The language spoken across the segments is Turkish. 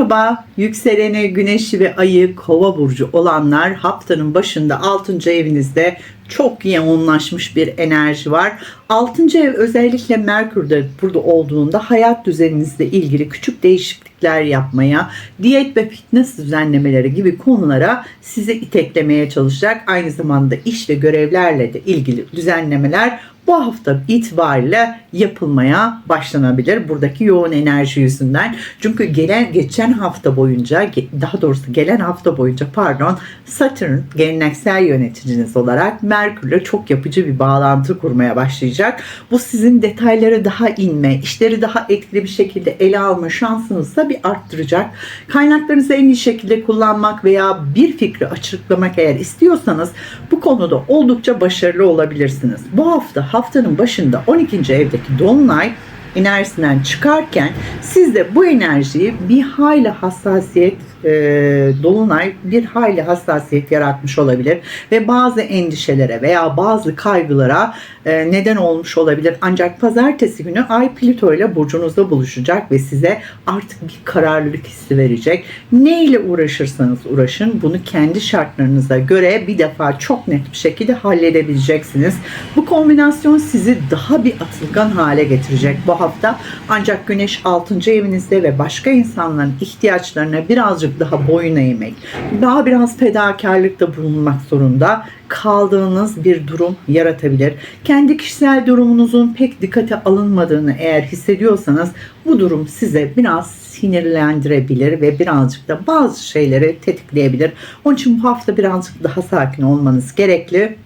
Merhaba, yükseleni, güneşi ve ayı kova burcu olanlar haftanın başında 6. evinizde çok yoğunlaşmış bir enerji var. 6. ev özellikle Merkür'de burada olduğunda hayat düzeninizle ilgili küçük değişiklikler yapmaya, diyet ve fitness düzenlemeleri gibi konulara sizi iteklemeye çalışacak. Aynı zamanda iş ve görevlerle de ilgili düzenlemeler bu hafta itibariyle yapılmaya başlanabilir. Buradaki yoğun enerji yüzünden. Çünkü gelen geçen hafta boyunca daha doğrusu gelen hafta boyunca pardon Satürn geleneksel yöneticiniz olarak Merkür'le çok yapıcı bir bağlantı kurmaya başlayacak. Bu sizin detaylara daha inme, işleri daha etkili bir şekilde ele alma şansınızı da bir arttıracak. Kaynaklarınızı en iyi şekilde kullanmak veya bir fikri açıklamak eğer istiyorsanız bu konuda oldukça başarılı olabilirsiniz. Bu hafta haftanın başında 12. evdeki dolunay enerjisinden çıkarken siz de bu enerjiyi bir hayli hassasiyet e, dolunay bir hayli hassasiyet yaratmış olabilir ve bazı endişelere veya bazı kaygılara e, neden olmuş olabilir. Ancak pazartesi günü Ay Plüto ile burcunuzda buluşacak ve size artık bir kararlılık hissi verecek. Ne ile uğraşırsanız uğraşın bunu kendi şartlarınıza göre bir defa çok net bir şekilde halledebileceksiniz. Bu kombinasyon sizi daha bir atılgan hale getirecek bu hafta. Ancak Güneş 6. evinizde ve başka insanların ihtiyaçlarına birazcık daha boyun eğmek, daha biraz fedakarlıkta bulunmak zorunda kaldığınız bir durum yaratabilir. Kendi kişisel durumunuzun pek dikkate alınmadığını eğer hissediyorsanız bu durum size biraz sinirlendirebilir ve birazcık da bazı şeyleri tetikleyebilir. Onun için bu hafta birazcık daha sakin olmanız gerekli.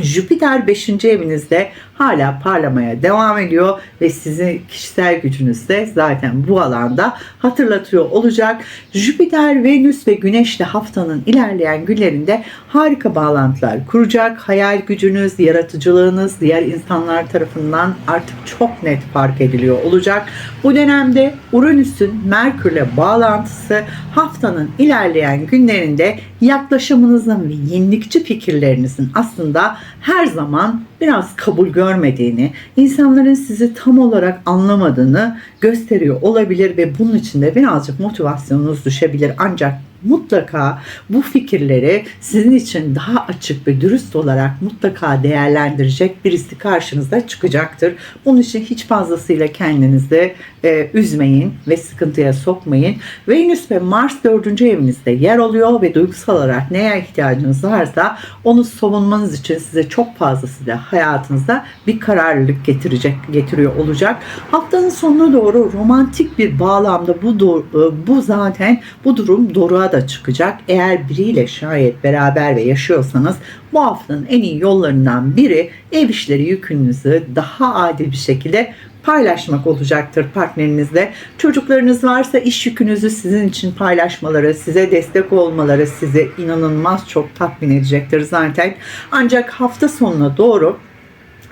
Jüpiter 5. evinizde hala parlamaya devam ediyor ve sizin kişisel gücünüz de zaten bu alanda hatırlatıyor olacak. Jüpiter, Venüs ve Güneş de haftanın ilerleyen günlerinde harika bağlantılar kuracak. Hayal gücünüz, yaratıcılığınız diğer insanlar tarafından artık çok net fark ediliyor olacak. Bu dönemde Uranüs'ün Merkür'le bağlantısı haftanın ilerleyen günlerinde yaklaşımınızın ve yenilikçi fikirlerinizin aslında her zaman biraz kabul görmediğini, insanların sizi tam olarak anlamadığını gösteriyor olabilir ve bunun için de birazcık motivasyonunuz düşebilir. Ancak mutlaka bu fikirleri sizin için daha açık ve dürüst olarak mutlaka değerlendirecek birisi karşınıza çıkacaktır. Bunun için hiç fazlasıyla kendinizi e, üzmeyin ve sıkıntıya sokmayın. Venüs ve Mars dördüncü evinizde yer alıyor ve duygusal olarak neye ihtiyacınız varsa onu savunmanız için size çok fazlasıyla hayatınızda bir kararlılık getirecek getiriyor olacak. Haftanın sonuna doğru romantik bir bağlamda bu e, bu zaten bu durum doruğa da çıkacak. Eğer biriyle şayet beraber ve yaşıyorsanız bu haftanın en iyi yollarından biri ev işleri yükünüzü daha adil bir şekilde paylaşmak olacaktır partnerinizle. Çocuklarınız varsa iş yükünüzü sizin için paylaşmaları, size destek olmaları sizi inanılmaz çok tatmin edecektir zaten. Ancak hafta sonuna doğru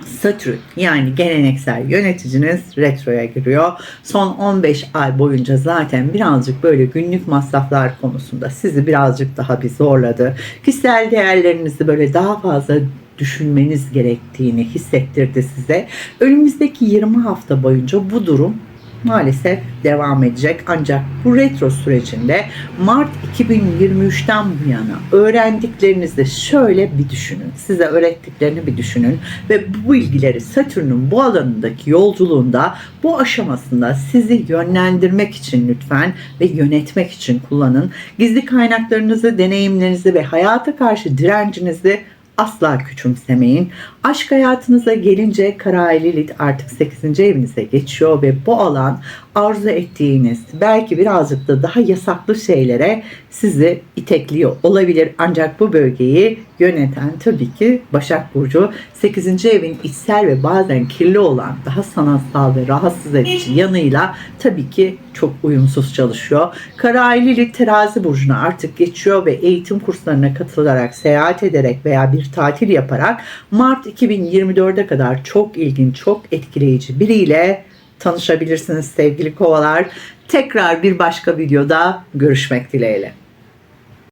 Satürn yani geleneksel yöneticiniz retroya giriyor. Son 15 ay boyunca zaten birazcık böyle günlük masraflar konusunda sizi birazcık daha bir zorladı. Kişisel değerlerinizi böyle daha fazla düşünmeniz gerektiğini hissettirdi size. Önümüzdeki 20 hafta boyunca bu durum maalesef devam edecek. Ancak bu retro sürecinde Mart 2023'ten bu yana öğrendiklerinizi şöyle bir düşünün. Size öğrettiklerini bir düşünün ve bu bilgileri Satürn'ün bu alanındaki yolculuğunda bu aşamasında sizi yönlendirmek için lütfen ve yönetmek için kullanın. Gizli kaynaklarınızı, deneyimlerinizi ve hayata karşı direncinizi asla küçümsemeyin. Aşk hayatınıza gelince Kara Lilith artık 8. evinize geçiyor ve bu alan arzu ettiğiniz belki birazcık da daha yasaklı şeylere sizi itekliyor olabilir. Ancak bu bölgeyi yöneten tabii ki Başak Burcu 8. evin içsel ve bazen kirli olan daha sanatsal ve rahatsız edici yanıyla tabii ki çok uyumsuz çalışıyor. Kara Lilith terazi burcuna artık geçiyor ve eğitim kurslarına katılarak, seyahat ederek veya bir tatil yaparak Mart 2024'e kadar çok ilginç, çok etkileyici biriyle tanışabilirsiniz sevgili kovalar. Tekrar bir başka videoda görüşmek dileğiyle.